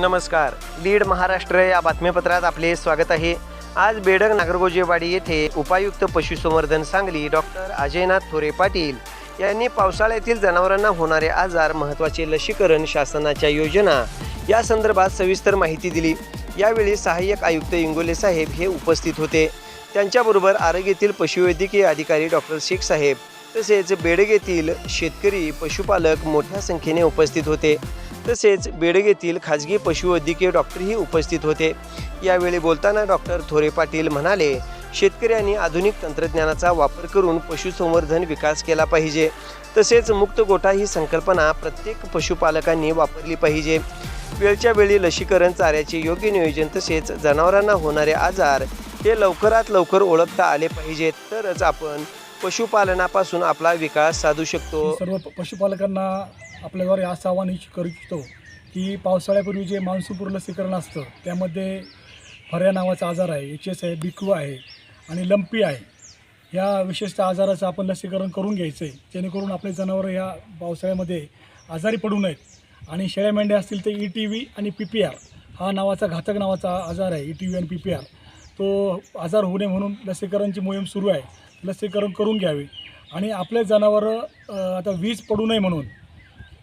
नमस्कार. लीड महाराष्ट्र या बातमीपत्रात आपले स्वागत आहे. आज बेडग नागरगोजेवाडी येथे उपायुक्त पशुसंवर्धन सांगली डॉक्टर अजयनाथ थोरे पाटील यांनी पावसाळ्यातील जनावरांना होणारे आजार महत्त्वाचे लसीकरण शासनाच्या योजना या संदर्भात सविस्तर माहिती दिली. यावेळी सहाय्यक आयुक्त इंगोले साहेब हे उपस्थित होते. त्यांच्याबरोबर आरोग्यातील पशुवैद्यकीय अधिकारी डॉक्टर शेख साहेब तसेच बेडग येथील शेतकरी पशुपालक मोठ्या संख्येने उपस्थित होते. तसेच बेडग येथील खाजगी पशुवैद्यकीय डॉक्टरही उपस्थित होते. यावेळी बोलताना डॉक्टर थोरे पाटील म्हणाले शेतकऱ्यांनी आधुनिक तंत्रज्ञानाचा वापर करून पशुसंवर्धन विकास केला पाहिजे. तसेच मुक्त गोठा ही संकल्पना प्रत्येक पशुपालकांनी वापरली पाहिजे. वेळच्या वेळी लसीकरण चाऱ्याचे योग्य नियोजन तसेच जनावरांना होणारे आजार हे लवकरात लवकर ओळखता आले पाहिजेत. तरच आपण पशुपालनापासून आपला विकास साधू शकतो. सर्व पशुपालकांना आपल्याद्वारे असं आवाहन इच्छ- करू इच्छितो की पावसाळ्यापूर्वी जे मान्सूनपूर्व लसीकरण असतं त्यामध्ये फऱ्या नावाचा आजार आहे एच एस आहे बिकू आहे आणि लंपी आहे. ह्या विशिष्ट आजाराचं आपण लसीकरण करून घ्यायचं आहे. जेणेकरून आपले जनावरं ह्या पावसाळ्यामध्ये आजारी पडू नयेत. आणि शेळ्या मेंढ्या असतील तर ई टी व्ही आणि पी पी आर हा नावाचा घातक नावाचा आजार आहे ई टी व्ही आणि पी पी आर तो आजार होऊ नये म्हणून लसीकरणची मोहीम सुरू आहे. लसीकरण करून घ्यावे. आणि आपले जनावरं आता वीज पडू नये म्हणून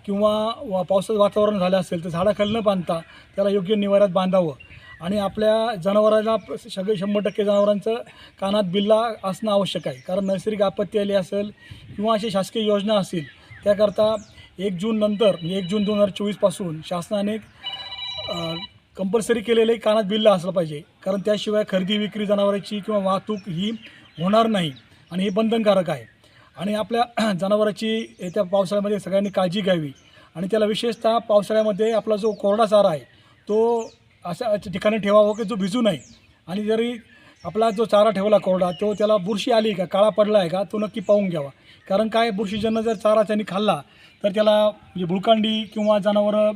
किंवा वा पावसाचं वातावरण झालं असेल तर झाडाखाली न बांधता त्याला योग्य निवाऱ्यात बांधावं. आणि आपल्या जनावराला सगळे शंभर टक्के जनावरांचं कानात बिल्ला असणं आवश्यक आहे. कारण नैसर्गिक आपत्ती आली असेल किंवा अशी शासकीय योजना असेल त्याकरता एक जून नंतर म्हणजे एक जून दोन हजार चोवीसपासून शासनाने कंपल्सरी केलेले कानात बिल्ला असलं पाहिजे. कारण त्याशिवाय खरेदी विक्री जनावरांची किंवा वाहतूक ही होणार नाही. आणि हे बंधनकारक आहे. आणि आपल्या जनावराची येत्या पावसाळ्यामध्ये सगळ्यांनी काळजी घ्यावी. आणि त्याला विशेषतः पावसाळ्यामध्ये आपला जो कोरडा चारा आहे तो अशा ठिकाणी ठेवावा की जो भिजू नये. आणि जरी आपला जो चारा ठेवला कोरडा तो त्याला बुरशी आली का काळा पडला आहे का तो नक्की पाहून घ्यावा. कारण काय बुरशीजन्य जर चारा त्यांनी खाल्ला तर त्याला म्हणजे भुळकांडी किंवा जनावरं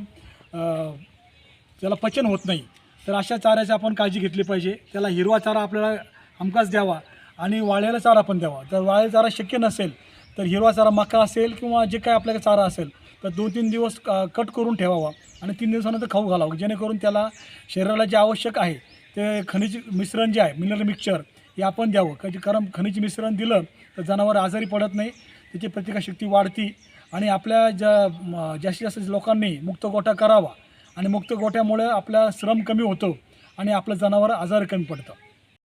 त्याला पचन होत नाही. तर अशा चाऱ्याची आपण काळजी घेतली पाहिजे. त्याला हिरवा चारा आपल्याला हमखास द्यावा. आणि वाळ्याला चारा पण द्यावा. जर वाळ्याला चारा शक्य नसेल तर हिरवा चारा मका असेल किंवा जे काय आपल्याकडे चारा असेल तर दोन तीन दिवस कट करून ठेवावा आणि तीन दिवसानंतर खाऊ घालावं जेणेकरून त्याला शरीराला जे आवश्यक आहे ते खनिज मिश्रण जे आहे मिनरल मिक्सचर हे आपण द्यावं. क- कारण खनिज मिश्रण दिलं तर जनावर आजारी पडत नाही त्याची प्रतिकारशक्ती वाढती आणि आपल्या ज्या जास्तीत जास्त लोकांनी मुक्त गोठा करावा आणि मुक्त गोठ्यामुळे आपला श्रम कमी होतो आणि आपलं जनावर आजार कमी पडतं.